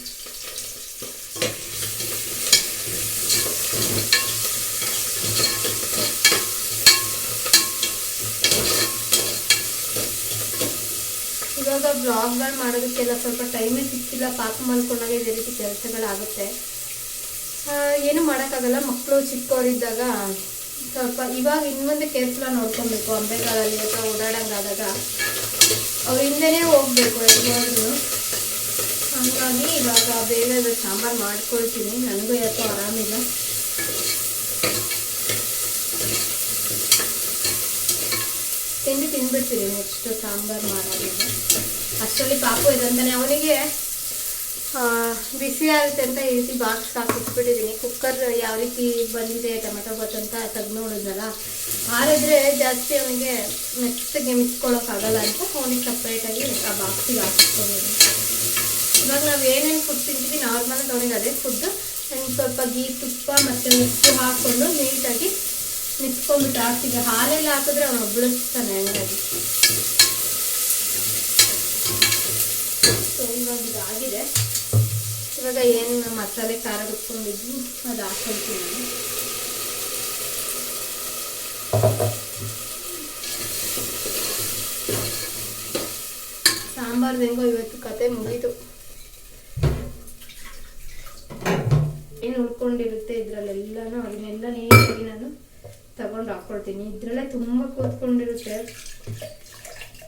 ಬ್ಲಾಗ್ಗಳು ಮಾಡೋದಕ್ಕೆಲ್ಲ ಸ್ವಲ್ಪ ಟೈಮೇ ಸಿಕ್ಕಿಲ್ಲ. ಪಾಪ ಮಲ್ಕೊಂಡಾಗ ಇದೇ ರೀತಿ ಕೆಲಸಗಳಾಗುತ್ತೆ. ಏನೂ ಮಾಡೋಕ್ಕಾಗಲ್ಲ. ಮಕ್ಕಳು ಚಿಕ್ಕವರಿದ್ದಾಗ ಸ್ವಲ್ಪ ಇವಾಗ ಇನ್ನು ಮುಂದೆ ಕೇರ್ಫುಲ್ಲ ನೋಡ್ಕೊಬೇಕು. ಅಂಬೆಗಾಲಲ್ಲಿ ಅಥವಾ ಓಡಾಡೋಂಗಾದಾಗ ಅವ್ರ ಹಿಂದೆನೇ ಹೋಗ್ಬೇಕು ಎಲ್ಲಾದ್ರೂ ಹಾಗಾಗಿ ಇವಾಗ ಬೇಗ ಸಾಂಬಾರು ಮಾಡ್ಕೊಳ್ತೀನಿ. ನನಗೂ ಯಾಕೋ ಆರಾಮಿಲ್ಲ. ತಿಂಡಿ ತಿಂದ್ಬಿಡ್ತೀನಿ ನೆಕ್ಸ್ಟ್ ಸಾಂಬಾರು ಮಾಡೋದಿಲ್ಲ ಅಷ್ಟರಲ್ಲಿ ಪಾಪು ಇದಂತಾನೆ ಅವನಿಗೆ ಬಿಸಿ ಆಗುತ್ತೆ ಅಂತ ಈ ರೀತಿ ಬಾಕ್ಸ್ ಹಾಕಿಟ್ಬಿಟ್ಟಿದ್ದೀನಿ ಕುಕ್ಕರ್ ಯಾವ ರೀತಿ ಬಂದಿದೆ, ಟೊಮೆಟೊ ಅಂತ ತೆಗ್ದು ನೋಡಿದ್ನಲ್ಲ. ಆರಿದ್ರೆ ಜಾಸ್ತಿ ಅವನಿಗೆ ಮೆತ್ತಗೆ ಮಿಸ್ಕೊಳ್ಳೋಕ್ಕಾಗಲ್ಲ ಅಂತ ಅವನಿಗೆ ಸಪ್ರೇಟಾಗಿ ಆ ಬಾಕ್ಸಿಗೆ ಹಾಕಿಸ್ಕೊಂಡಿದ್ದೀನಿ ಇವಾಗ ನಾವು ಏನೇನು ಫುಡ್ ತಿಂತೀವಿ ನಾರ್ಮಲ್ ಅವನಿಗೆ ಅದೇ ಫುಡ್ ನಾನು ಸ್ವಲ್ಪ ಗೀ ತುಪ್ಪ ಮತ್ತು ಉಪ್ಪು ಹಾಕ್ಕೊಂಡು ನೀಟಾಗಿ ಮಿಕ್ಸ್ಕೊಂಡ್ಬಿಟ್ಟು ಹಾಕ್ತಿದ್ದೆ. ಹಾಲೆಲ್ಲ ಹಾಕಿದ್ರೆ ಅವನು ಒಬ್ಬಳಿಸ್ತಾನೆ ಹಂಗಾಗಿ ಸೊ ಇವಾಗ ಇದಾಗಿದೆ ಇವಾಗ ಏನು ಮಸಾಲೆ ಖಾರ ರುಬ್ಕೊಂಡಿದ್ವಿ, ಅದು ಹಾಕೊಳ್ತೀನಿ ಸಾಂಬಾರ್ದು ಹೆಂಗೋ ಇವತ್ತು ಕತೆ ಮುಗೀತು. ಏನು ಉಳ್ಕೊಂಡಿರುತ್ತೆ ಇದರಲ್ಲೆಲ್ಲನೂ, ಅದನ್ನೆಲ್ಲ ನೀಟಾಗಿ ನಾನು ತಗೊಂಡು ಹಾಕ್ಕೊಳ್ತೀನಿ ಇದರಲ್ಲೇ ತುಂಬ ಕೂತ್ಕೊಂಡಿರುತ್ತೆ.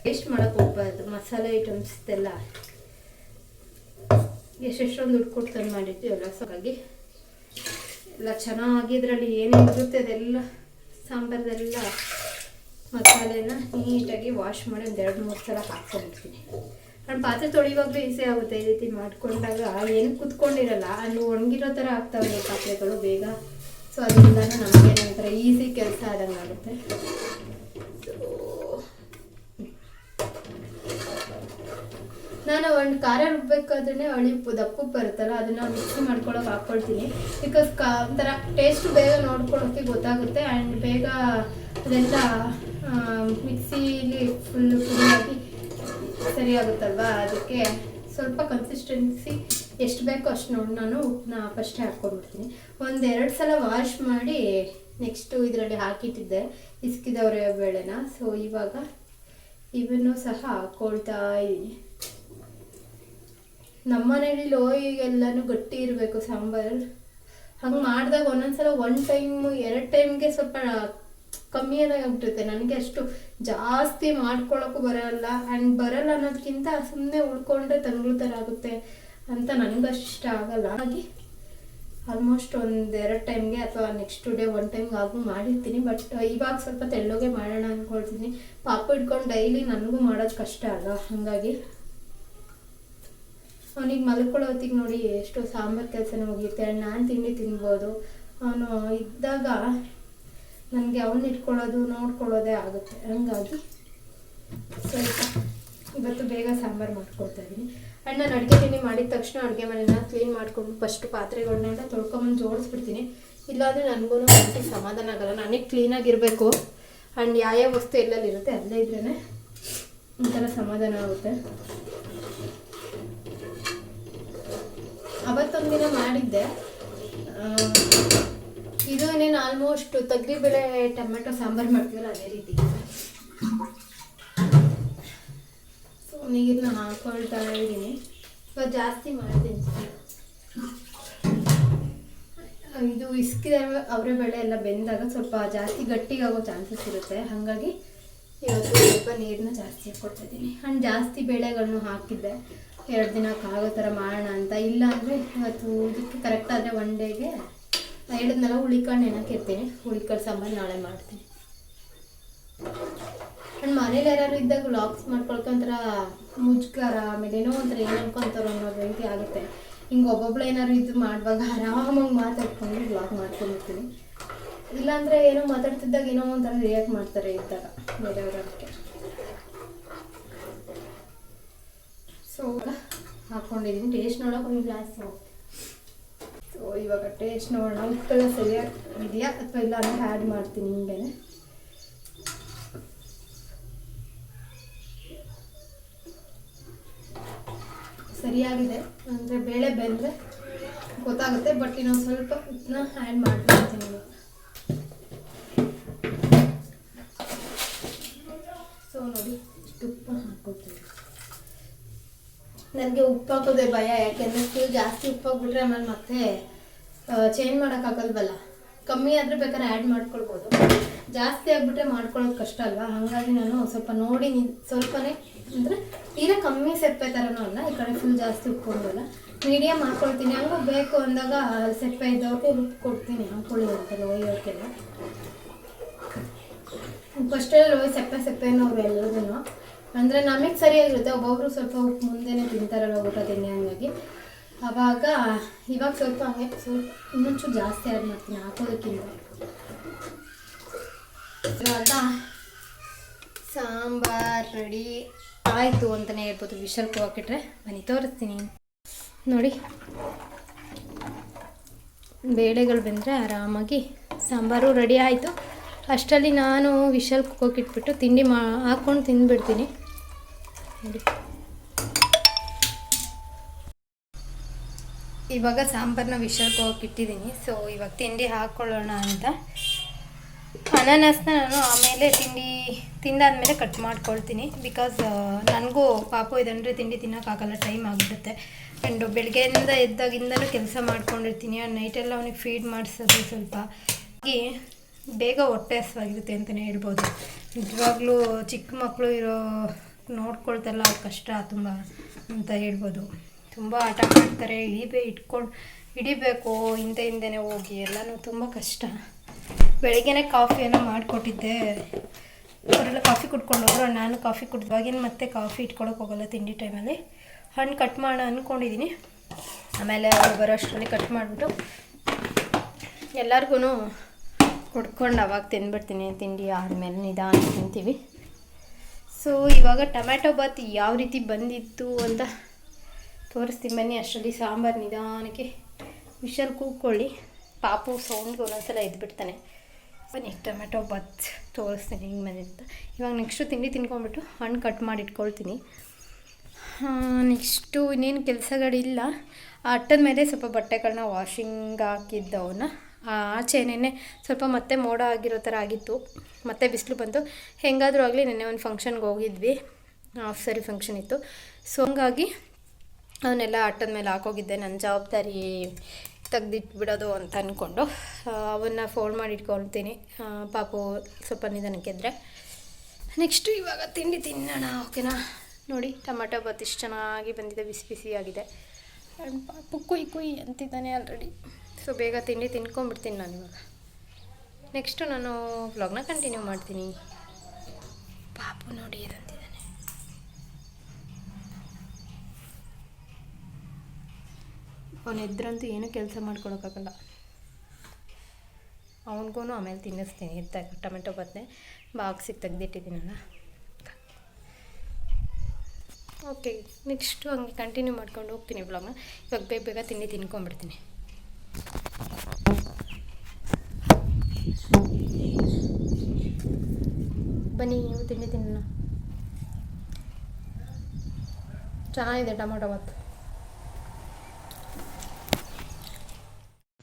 ಟೇಸ್ಟ್ ಮಾಡೋಕೆ ಹೋಗ್ಬಾರ್ದು ಮಸಾಲೆ ಐಟಮ್ಸ್ ಎಲ್ಲ ಎಷ್ಟೆಷ್ಟೊಂದು ದುಡ್ಡು ತಂದು ಮಾಡಿರ್ತೀವಲ್ಲ ಹಾಗಾಗಿ ಎಲ್ಲ ಚೆನ್ನಾಗಿ ಇದರಲ್ಲಿ ಏನೇನು ಇರುತ್ತೆ ಅದೆಲ್ಲ, ಸಾಂಬಾರ್ದೆಲ್ಲ ಮಸಾಲೆನ ನೀಟಾಗಿ ವಾಶ್ ಮಾಡಿ ಒಂದು ಎರಡು, ಮೂರು ಸಲ ಹಾಕ್ಕೊಂಡಿರ್ತೀನಿ ನಾನು ಪಾತ್ರೆ ತೊಳಿವಾಗಲೂ ಈಸಿ ಆಗುತ್ತೆ ಈ ರೀತಿ ಮಾಡ್ಕೊಂಡಾಗ, ಏನು ಕುತ್ಕೊಂಡಿರಲ್ಲ, ಅಲ್ಲಿ ಒಣಗಿರೋ ಥರ ಆಗ್ತಾವೆ ಪಾತ್ರೆಗಳು ಬೇಗ. ಸೊ ಅದರಿಂದ ನಮಗೆ ಒಂಥರ ಈಸಿ ಕೆಲಸ ಆದಂಗೆ ಆಗುತ್ತೆ ನಾನು ಒಂದು ಖಾರ ರುಬ್ಬೇಕಾದ್ರೆ ಅಳಿ ದಪ್ಪಕ್ಕೆ ಬರುತ್ತಲ್ಲ, ಅದನ್ನ ಮಿಕ್ಸ್ ಮಾಡ್ಕೊಳಕ್ಕೆ ಹಾಕ್ಕೊಳ್ತೀನಿ ಬಿಕಾಸ್ ಕಾ ಒಂಥರ ಟೇಸ್ಟ್ ಬೇಗ ನೋಡ್ಕೊಳ್ಳೋಕ್ಕೆ ಗೊತ್ತಾಗುತ್ತೆ ಆ್ಯಂಡ್ ಬೇಗ ಅದೆಲ್ಲ ಮಿಕ್ಸಿಲಿ ಫುಲ್ ಪುಡಿಯಾಗಿ ಸರಿಯಾಗುತ್ತಲ್ವಾ? ಅದಕ್ಕೆ ಸ್ವಲ್ಪ ಕನ್ಸಿಸ್ಟೆನ್ಸಿ ಎಷ್ಟು ಬೇಕೋ ಅಷ್ಟು ನೋಡಿ ನಾನು ಉಪ್ಪನ್ನ ಫಸ್ಟೇ ಹಾಕ್ಕೊಂಡ್ಬಿಡ್ತೀನಿ. ಒಂದೆರಡು ಸಲ ವಾಶ್ ಮಾಡಿ ನೆಕ್ಸ್ಟು ಇದರಲ್ಲಿ ಹಾಕಿಟ್ಟಿದ್ದೆ, ಇಸ್ಕಿದವ್ರೆ ಬೇಳೆನ. ಸೊ ಇವಾಗ ಇವನ್ನು ಸಹ ಹಾಕ್ಕೊಳ್ತಾ ಇದ್ದೀನಿ. ನಮ್ಮ ಮನೇಲಿ ಲೋಯಿಗೆಲ್ಲನೂ ಗಟ್ಟಿ ಇರಬೇಕು ಸಾಂಬಾರ್. ಹಂಗೆ ಮಾಡಿದಾಗ ಒಂದೊಂದ್ಸಲ ಒನ್ ಟೈಮ್ ಎರಡು ಟೈಮ್ಗೆ ಸ್ವಲ್ಪ ಕಮ್ಮಿ ಆಗ್ಬಿಡುತ್ತೆ ನನಗೆ ಅಷ್ಟು ಜಾಸ್ತಿ ಮಾಡ್ಕೊಳ್ಳೋಕ್ಕೂ ಬರಲ್ಲ. ಆ್ಯಂಡ್ ಬರಲ್ಲ ಅನ್ನೋದಕ್ಕಿಂತ ಸುಮ್ಮನೆ ಉಳ್ಕೊಂಡ್ರೆ ತಂಗಳು ಥರ ಆಗುತ್ತೆ ಅಂತ ನನಗಷ್ಟು ಆಗಲ್ಲ. ಹಾಗಾಗಿ ಆಲ್ಮೋಸ್ಟ್ ಒಂದು ಎರಡು ಟೈಮ್ಗೆ ಅಥವಾ ನೆಕ್ಸ್ಟ್ ಡೇ ಒನ್ ಟೈಮ್ಗೆ ಆಗು ಮಾಡಿರ್ತೀನಿ. ಬಟ್ ಇವಾಗ ಸ್ವಲ್ಪ ತೆಳ್ಳಗೆ ಮಾಡೋಣ ಅಂದ್ಕೊಳ್ತೀನಿ ಪಾಪ ಇಟ್ಕೊಂಡು ಡೈಲಿ ನನಗೂ ಮಾಡೋದು ಕಷ್ಟ ಅಲ್ಲ ಹಾಗಾಗಿ. ಅವನಿಗೆ ಮಲ್ಕೊಳ್ಳೋ ಹೊತ್ತಿಗೆ ನೋಡಿ ಎಷ್ಟು ಸಾಂಬಾರು ಕೆಲಸನ ಆ್ಯಂಡ್ ನಾನು ತಿಂಡಿ ತಿನ್ಬೋದು. ಅವನು ಇದ್ದಾಗ ನನಗೆ ಅವನ್ನ ಇಟ್ಕೊಳ್ಳೋದು, ನೋಡ್ಕೊಳ್ಳೋದೇ ಆಗುತ್ತೆ. ಹಂಗಾಗಿ ಸ್ವಲ್ಪ ಇವತ್ತು ಬೇಗ ಸಾಂಬಾರು ಮಾಡ್ಕೊಳ್ತಾ ಇದ್ದೀನಿ. ಅಣ್ಣ ನಾನು ಅಡುಗೆ ತಿಂಡಿ ಮಾಡಿದ ತಕ್ಷಣ ಅಡುಗೆ ಮನೆನ ಕ್ಲೀನ್ ಮಾಡ್ಕೊಂಡು ಫಸ್ಟ್ ಪಾತ್ರೆಗಳನ್ನೆಲ್ಲ ತೊಳ್ಕೊಂಬಂದು ಜೋಡಿಸ್ಬಿಡ್ತೀನಿ. ಇಲ್ಲಾಂದರೆ ನನಗೂ ಮನಸ್ಸಿಗೆ ಸಮಾಧಾನ ಆಗಲ್ಲ. ನನಗೆ ಕ್ಲೀನಾಗಿರಬೇಕು ಆ್ಯಂಡ್ ಯಾವ್ಯಾವ ವಸ್ತು ಎಲ್ಲೆಲ್ಲಿ ಇರುತ್ತೆ ಅಲ್ಲೇ ಇದ್ರೇ ಒಂಥರ ಸಮಾಧಾನ ಆಗುತ್ತೆ. ಅವತ್ತೊಂದಿನ ಮಾಡಿದ್ದೆ. ಇದು ನೀನು ಆಲ್ಮೋಸ್ಟ್ ತೊಗರಿಬೇಳೆ ಟೊಮೆಟೊ ಸಾಂಬಾರು ಮಾಡ್ತೀವಲ್ಲ ಅದೇ ರೀತಿ. ನೀರನ್ನ ಹಾಕೊಳ್ತಾ ಇದ್ದೀನಿ. ಸ್ವಲ್ಪ ಜಾಸ್ತಿ ಮಾಡ್ತೀನಿ. ಇದು ಇಸ್ಕಿದ ಅವರೇ ಬೆಳೆ ಎಲ್ಲ ಬೆಂದಾಗ ಸ್ವಲ್ಪ ಜಾಸ್ತಿ ಗಟ್ಟಿಗಾಗೋ ಚಾನ್ಸಸ್ ಇರುತ್ತೆ. ಹಾಗಾಗಿ ಇವತ್ತು ಸ್ವಲ್ಪ ನೀರನ್ನ ಜಾಸ್ತಿ ಹಾಕ್ಕೊಡ್ತಾ ಇದ್ದೀನಿ. ಆ್ಯಂಡ್ ಜಾಸ್ತಿ ಬೇಳೆಗಳನ್ನು ಹಾಕಿದ್ದೆ. ಎರಡು ದಿನಕ್ಕೆ ಆಗೋ ಥರ ಮಾಡೋಣ ಅಂತ. ಇಲ್ಲ ಅಂದರೆ ಇವತ್ತು ಇದಕ್ಕೆ ಕರೆಕ್ಟ್ ಆದರೆ ಒನ್ ಡೇಗೆ ಹೇಳಿದ್ನಲ್ಲ ಹುಳಿಕಾಳು ನೆನಕಿರ್ತೀನಿ ಹುಳಿಕಾಳು ಸಾಂಬಾರು ನಾಳೆ ಮಾಡ್ತೀನಿ. ನನ್ನ ಮನೇಲಿ ಯಾರು ಇದ್ದಾಗ ಲಾಕ್ಸ್ ಮಾಡ್ಕೊಳ್ಕೊಂತರ ಮುಜ್ಕಾರ ಆಮೇಲೆ ಏನೋ ಒಂಥರ ಏನು ಅನ್ಕೊಂತಾರೋ ಅನ್ನೋ ರೀತಿ ಆಗುತ್ತೆ. ಹಿಂಗೆ ಒಬ್ಬೊಬ್ಳು ಏನಾದ್ರು ಇದು ಮಾಡುವಾಗ ಆರಾಮಾಗಿ ಮಾತಾಡ್ಕೊಂಡು ವ್ಲಾಗ್ ಮಾಡ್ಕೊಂಡಿರ್ತೀನಿ. ಇಲ್ಲಾಂದರೆ ಏನೋ ಮಾತಾಡ್ತಿದ್ದಾಗ ಏನೋ ಒಂಥರ ರಿಯಾಕ್ಟ್ ಮಾಡ್ತಾರೆ ಇದ್ದಾಗ ಬೇರೆಯವ್ರ ಅದಕ್ಕೆ. ಸೊ ಹಾಕ್ಕೊಂಡಿದ್ದೀನಿ ಟೇಸ್ಟ್ ನೋಡೋಕೆ ಒಂದು ಗ್ಲಾಸ್ ಸೊ ಇವಾಗ ಟೇಸ್ಟ್ ನೋಡೋಣ. ಉಪ್ಪೆಲ್ಲ ಸರಿಯಾಗಿ ಇದೆಯಾ? ಅಥವಾ ಇಲ್ಲ ಅಂದರೆ ಆ್ಯಡ್ ಮಾಡ್ತೀನಿ ಹಿಂಗೇನೆ ಸರಿಯಾಗಿದೆ. ಅಂದರೆ ಬೇಳೆ ಬೆಂದರೆ ಗೊತ್ತಾಗುತ್ತೆ ಬಟ್ ಇನ್ನೊಂದು ಸ್ವಲ್ಪ ಉಪ್ಪನ್ನ ಆ್ಯಡ್ ಮಾಡ್ಬಿಡ್ತೀನಿ ಇವಾಗ ಸೊ ನೋಡಿ ಇಷ್ಟು ಉಪ್ಪು ಹಾಕ್ಕೊತೀನಿ ನನಗೆ ಉಪ್ಪು ಹಾಕೋದೇ ಭಯ, ಯಾಕೆಂದರೆ ಫುಲ್ ಜಾಸ್ತಿ ಉಪ್ಪು ಹಾಕ್ಬಿಟ್ರೆ ಆಮೇಲೆ ಮತ್ತೆ ಚೇಂಜ್ ಮಾಡೋಕ್ಕಾಗಲ್ವಲ್ಲ. ಕಮ್ಮಿ ಆದರೆ ಬೇಕಾದ್ರೆ ಆ್ಯಡ್ ಮಾಡ್ಕೊಳ್ಬೋದು. ಜಾಸ್ತಿ ಆಗಿಬಿಟ್ರೆ ಮಾಡ್ಕೊಳ್ಳೋದು ಕಷ್ಟ ಅಲ್ವಾ? ಹಾಗಾಗಿ ನಾನು ಸ್ವಲ್ಪ ನೋಡಿ ಸ್ವಲ್ಪನೇ, ಅಂದರೆ ಈಗ ಕಮ್ಮಿ ಸೆಪ್ಪೆ ಥರನೂ ಅಲ್ಲ, ಈ ಕಡೆ ಫುಲ್ ಜಾಸ್ತಿ ಉಪ್ಪು ಹೋಗಲ್ಲ ಮೀಡಿಯಮ್ ಹಾಕ್ಕೊಳ್ತೀನಿ ಹಂಗೂ ಬೇಕು ಅಂದಾಗ ಸೆಪ್ಪೆ ಇದ್ದವ್ರಿಗೆ ಉಪ್ಪು ಕೊಡ್ತೀನಿ. ಹಾಕ್ಕೊಳ್ಳಿ ಅಂತ ಒಯ್ಯೋಕ್ಕೆಲ್ಲ ಫಸ್ಟಲ್ಲಿ ಸೆಪ್ಪೆ ಸೆಪ್ಪೆನೂ ಅವ್ರು ಎಲ್ಲದೂ ಅಂದರೆ ನಮಗೆ ಸರಿಯಾಗಿರುತ್ತೆ ಒಬ್ಬೊಬ್ರು ಸ್ವಲ್ಪ ಉಪ್ಪು ಮುಂದೆನೇ ತಿಂತಾರಲ್ಲ ಊಟ ತಿನ್ನಿ ಹಂಗಾಗಿ. ಆವಾಗ ಇವಾಗ ಸ್ವಲ್ಪ ಹಂಗೆ ಸ್ವಲ್ಪ ಇನ್ನೊಂಚೂರು ಜಾಸ್ತಿ ಆ್ಯಡ್ ಮಾಡ್ತೀನಿ, ಹಾಕೋದಕ್ಕಿಂತ. ಇವಾಗ ಸಾಂಬಾರ್ ರೆಡಿ ಆಯಿತು ಅಂತಲೇ ಹೇಳ್ಬೋದು. ವಿಶಲ್ ಹಾಕಿಟ್ರೆ ಬನ್ನಿ, ತೋರಿಸ್ತೀನಿ. ನೋಡಿ. ಬೇಳೆಗಳು ಬಂದರೆ ಆರಾಮಾಗಿ ಸಾಂಬಾರು ರೆಡಿ ಆಯಿತು. ಅಷ್ಟರಲ್ಲಿ ನಾನು ವಿಶಲ್ ಕುಕ್ಕಿಟ್ಬಿಟ್ಟು ತಿಂಡಿ ಮಾ, ಹಾಕ್ಕೊಂಡು ತಿಂದ್ಬಿಡ್ತೀನಿ. ಇವಾಗ ಸಾಂಬಾರನ್ನ ವಿಶಲ್ ಇಟ್ಟಿದ್ದೀನಿ. ಸೊ ಇವಾಗ ತಿಂಡಿ ಹಾಕ್ಕೊಳ್ಳೋಣ ಅಂತ. ಅನಾನಸ್ನ ನಾನು ಆಮೇಲೆ ತಿಂಡಿ ತಿಂದಾದಮೇಲೆ ಕಟ್ ಮಾಡ್ಕೊಳ್ತೀನಿ. ಬಿಕಾಸ್ ನನಗೂ ಪಾಪು ಇದಂದರೆ ತಿಂಡಿ ತಿನ್ನೋಕ್ಕಾಗಲ್ಲ ಟೈಮ್ ಆಗಿಬಿಡುತ್ತೆ ಆ್ಯಂಡ್ ಬೆಳಗ್ಗೆಯಿಂದ ಎದ್ದಾಗಿಂದಲೂ ಕೆಲಸ ಮಾಡ್ಕೊಂಡಿರ್ತೀನಿ. ನೈಟೆಲ್ಲ ಅವನಿಗೆ ಫೀಡ್ ಮಾಡಿಸೋದು ಸ್ವಲ್ಪ. ಹಾಗೆ ಬೇಗ ಹೊಟ್ಟೆ ಹಸುವಾಗಿರುತ್ತೆ ಅಂತಲೇ ಹೇಳ್ಬೋದು. ನಿಜವಾಗ್ಲೂ ಚಿಕ್ಕ ಮಕ್ಕಳು ಇರೋ ನೋಡ್ಕೊಳ್ತಲ್ಲ ಅವ್ರ ಕಷ್ಟ ತುಂಬ ಅಂತ ಹೇಳ್ಬೋದು. ತುಂಬ ಆಟ ಮಾಡ್ತಾರೆ, ಹಿಡಿಬೇ ಇಟ್ಕೊಂಡು ಹಿಡಿಬೇಕು, ಹಿಂದೆ ಹಿಂದೆನೇ ಹೋಗಿ, ಎಲ್ಲನೂ ತುಂಬ ಕಷ್ಟ. ಬೆಳಿಗ್ಗೆನೇ ಕಾಫಿಯನ್ನು ಮಾಡಿಕೊಟ್ಟಿದ್ದೆ. ಅವರೆಲ್ಲ ಕಾಫಿ ಕುಡ್ಕೊಂಡು ಹೋದ್ರು, ನಾನು ಕಾಫಿ ಕುಡ್ದಾಗಿನ ಮತ್ತೆ ಕಾಫಿ ಇಟ್ಕೊಳಕ್ಕೆ ಹೋಗಲ್ಲ ತಿಂಡಿ ಟೈಮಲ್ಲಿ. ಹಣ್ಣು ಕಟ್ ಮಾಡೋಣ ಅಂದ್ಕೊಂಡಿದ್ದೀನಿ ಆಮೇಲೆ ಬರೋ ಅಷ್ಟರಲ್ಲಿ ಕಟ್ ಮಾಡಿಬಿಟ್ಟು ಎಲ್ಲರಿಗೂ ಕುಡ್ಕೊಂಡು ಅವಾಗ ತಿಂದ್ಬಿಡ್ತೀನಿ ತಿಂಡಿ ಆದಮೇಲೆ ನಿಧಾನ ತಿಂತೀವಿ. ಸೊ ಇವಾಗ ಟೊಮ್ಯಾಟೊ ಬಾತ್ ಯಾವ ರೀತಿ ಬಂದಿತ್ತು ಅಂತ ತೋರಿಸ್ತೀನಿ ಬನ್ನಿ. ಅಷ್ಟರಲ್ಲಿ ಸಾಂಬಾರು ನಿಧಾನಕ್ಕೆ ವಿಷಲ್ ಕೂಗ್ಕೊಳ್ಳಿ ಪಾಪು ಸೌಂಡ್ಗೆ ಒಂದೊಂದ್ಸಲ ಎದ್ಬಿಡ್ತಾನೆ. ಬನ್ನಿ ಟೊಮೆಟೊ ಬಾತ್ ತೋರಿಸ್ತೀನಿ ಹಿಂಗೆ ಅಂತ ಇವಾಗ ನೆಕ್ಸ್ಟು ತಿಂಡಿ ತಿನ್ಕೊಂಬಿಟ್ಟು ಹಣ್ಣು ಕಟ್ ಮಾಡಿ ಇಟ್ಕೊಳ್ತೀನಿ. ನೆಕ್ಸ್ಟು ಇನ್ನೇನು ಕೆಲಸಗಳಿಲ್ಲ. ಅಟ್ಟದ ಮೇಲೆ ಸ್ವಲ್ಪ ಬಟ್ಟೆಗಳನ್ನ ವಾಷಿಂಗ್ ಹಾಕಿದ್ದವನ್ನ ಆಚೆನೇ ಸ್ವಲ್ಪ ಮತ್ತೆ ಮೋಡ ಆಗಿರೋ ಥರ ಆಗಿತ್ತು. ಮತ್ತೆ ಬಿಸಿಲು ಬಂತು. ಹೆಂಗಾದರೂ ಆಗಲಿ ನೆನ್ನೆ ಒಂದು ಫಂಕ್ಷನ್ಗೆ ಹೋಗಿದ್ವಿ. ಹಾಫ್ ಸರಿ ಫಂಕ್ಷನ್ ಇತ್ತು. ಸೊ ಹಂಗಾಗಿ ಅವನ್ನೆಲ್ಲ ಅಟ್ಟದ ಮೇಲೆ ಹಾಕೋಗಿದ್ದೆ. ನನ್ನ ಜವಾಬ್ದಾರಿ ತೆಗ್ದಿಟ್ಬಿಡೋದು ಅಂತ ಅಂದ್ಕೊಂಡು ಅವನ್ನ ಫೋಲ್ಡ್ ಮಾಡಿ ಇಟ್ಕೊಳ್ತೀನಿ. ಪಾಪು ಸ್ವಲ್ಪ ನಿಧಾನಕ್ಕೆದ್ರೆ ನೆಕ್ಸ್ಟು ಇವಾಗ ತಿಂಡಿ ತಿನ್ನೋಣ ಓಕೆನಾ ನೋಡಿ, ಟೊಮೆಟೊ ಬಾತ್ ಇಷ್ಟು ಚೆನ್ನಾಗಿ ಬಂದಿದೆ, ಬಿಸಿ ಬಿಸಿಯಾಗಿದೆ ಆ್ಯಂಡ್ ಪಾಪು ಕುಯ್ ಕುಯ್ ಅಂತಿದ್ದಾನೆ ಆಲ್ರೆಡಿ ಸೊ ಬೇಗ ತಿಂಡಿ ತಿನ್ಕೊಂಬಿಡ್ತೀನಿ ನಾನು ಇವಾಗ. ನೆಕ್ಸ್ಟು ನಾನು ವ್ಲಾಗ್ನ ಕಂಟಿನ್ಯೂ ಮಾಡ್ತೀನಿ. ಪಾಪು ನೋಡಿ ಇದಂತಿದ್ದಾನೆ. ಅವನು ಎದ್ರಂತೂ ಏನೂ ಕೆಲಸ ಮಾಡ್ಕೊಳಕ್ಕಾಗಲ್ಲ. ಅವನಿಗೂ ಆಮೇಲೆ ತಿನ್ನಿಸ್ತೀನಿ. ಎದ್ದಾಗ ಟೊಮೆಟೊ ಬದನೆ ಬಾಕ್ಸಿಗೆ ತೆಗೆದಿಟ್ಟಿದ್ದೀನಲ್ಲ. ಓಕೆ ನೆಕ್ಸ್ಟು ಹಂಗೆ ಕಂಟಿನ್ಯೂ ಮಾಡ್ಕೊಂಡು ಹೋಗ್ತೀನಿ ಬ್ಲಾಗ್ನ ಇವಾಗ ಬೇಗ ಬೇಗ ತಿಂಡಿ ತಿನ್ಕೊಂಬಿಡ್ತೀನಿ ಬನ್ನಿ ನೀವು ತಿಂಡಿ ತಿನ್ನೋಣ ಚೆನ್ನಾಗಿದೆ ಟೊಮೊಟೊ ಮತ್ತು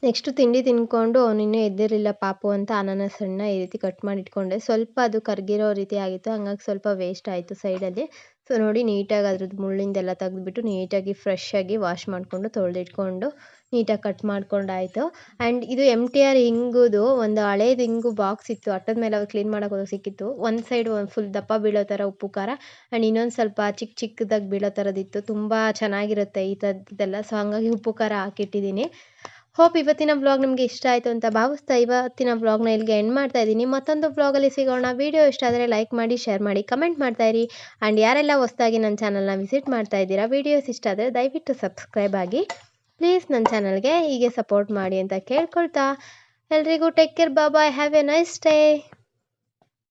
ನೆಕ್ಸ್ಟ್ ತಿಂಡಿ ತಿನ್ಕೊಂಡು ಅವನಿನ್ನೂ ಎದ್ದಿರಲಿಲ್ಲ ಪಾಪು ಅಂತ ಅನಾನಸ್ ಹಣ್ಣನ್ನ ಈ ರೀತಿ ಕಟ್ ಮಾಡಿ ಇಟ್ಕೊಂಡೆ ಸ್ವಲ್ಪ ಅದು ಕರಗಿರೋ ರೀತಿ ಆಗಿತ್ತು, ಹಂಗಾಗಿ ಸ್ವಲ್ಪ ವೇಸ್ಟ್ ಆಯಿತು ಸೈಡಲ್ಲಿ ಸೊ ನೋಡಿ ನೀಟಾಗಿ ಅದ್ರದ್ದು ಮುಳ್ಳಿಂದೆಲ್ಲ ತೆಗೆದ್ಬಿಟ್ಟು ನೀಟಾಗಿ ಫ್ರೆಶ್ ಆಗಿ ವಾಶ್ ಮಾಡಿಕೊಂಡು ತೊಳೆದಿಟ್ಕೊಂಡು ನೀಟಾಗಿ ಕಟ್ ಮಾಡ್ಕೊಂಡಾಯಿತು. ಆ್ಯಂಡ್ ಇದು ಎಂ ಟಿ ಆರ್ ಹಿಂಗುದು ಒಂದು ಹಳೇದು ಹಿಂಗು ಬಾಕ್ಸ್ ಇತ್ತು. ಅಟ್ಟದ ಮೇಲೆ ಅವ್ರು ಕ್ಲೀನ್ ಮಾಡೋಕೆ ಹೋದಾಗ ಸಿಕ್ಕಿತ್ತು. ಒಂದು ಸೈಡ್ ಒಂದು ಫುಲ್ ದಪ್ಪ ಬೀಳೋ ಥರ ಉಪ್ಪು ಖಾರ ಆ್ಯಂಡ್ ಇನ್ನೊಂದು ಸ್ವಲ್ಪ ಚಿಕ್ಕ ಚಿಕ್ಕದಾಗಿ ಬೀಳೋ ಥರದಿತ್ತು ತುಂಬ ಚೆನ್ನಾಗಿರುತ್ತೆ ಈ ಥರದ್ದೆಲ್ಲ ಸೊ ಹಾಗಾಗಿ ಉಪ್ಪು ಖಾರ ಹಾಕಿಟ್ಟಿದ್ದೀನಿ ಹೋಪ್ ಇವತ್ತಿನ ವ್ಲಾಗ್ ನಿಮಗೆ ಇಷ್ಟ ಆಯಿತು ಅಂತ ಭಾವಿಸ್ತಾ ಇವತ್ತಿನ ವ್ಲಾಗ್ನ ಇಲ್ಲಿಗೆ ಎಂಡ್ ಮಾಡ್ತಾ ಇದ್ದೀನಿ. ಮತ್ತೊಂದು ವ್ಲಾಗಲ್ಲಿ ಸಿಗೋಣ. ವಿಡಿಯೋ ಇಷ್ಟ ಆದರೆ ಲೈಕ್ ಮಾಡಿ ಶೇರ್ ಮಾಡಿ ಕಮೆಂಟ್ ಮಾಡ್ತಾ ಇರಿ. ಆ್ಯಂಡ್ ಯಾರೆಲ್ಲ ಹೊಸ್ದಾಗಿ ನನ್ನ ಚಾನಲ್ನ ವಿಸಿಟ್ ಮಾಡ್ತಾ ಇದ್ದೀರಾ ವೀಡಿಯೋಸ್ ಇಷ್ಟ ಆದರೆ ದಯವಿಟ್ಟು ಸಬ್ಸ್ಕ್ರೈಬ್ ಆಗಿ. ಪ್ಲೀಸ್ ನನ್ನ ಚಾನಲ್ಗೆ ಹೀಗೆ ಸಪೋರ್ಟ್ ಮಾಡಿ ಅಂತ ಕೇಳ್ಕೊಳ್ತಾ. ಎಲ್ರಿಗೂ take care bye have a nice day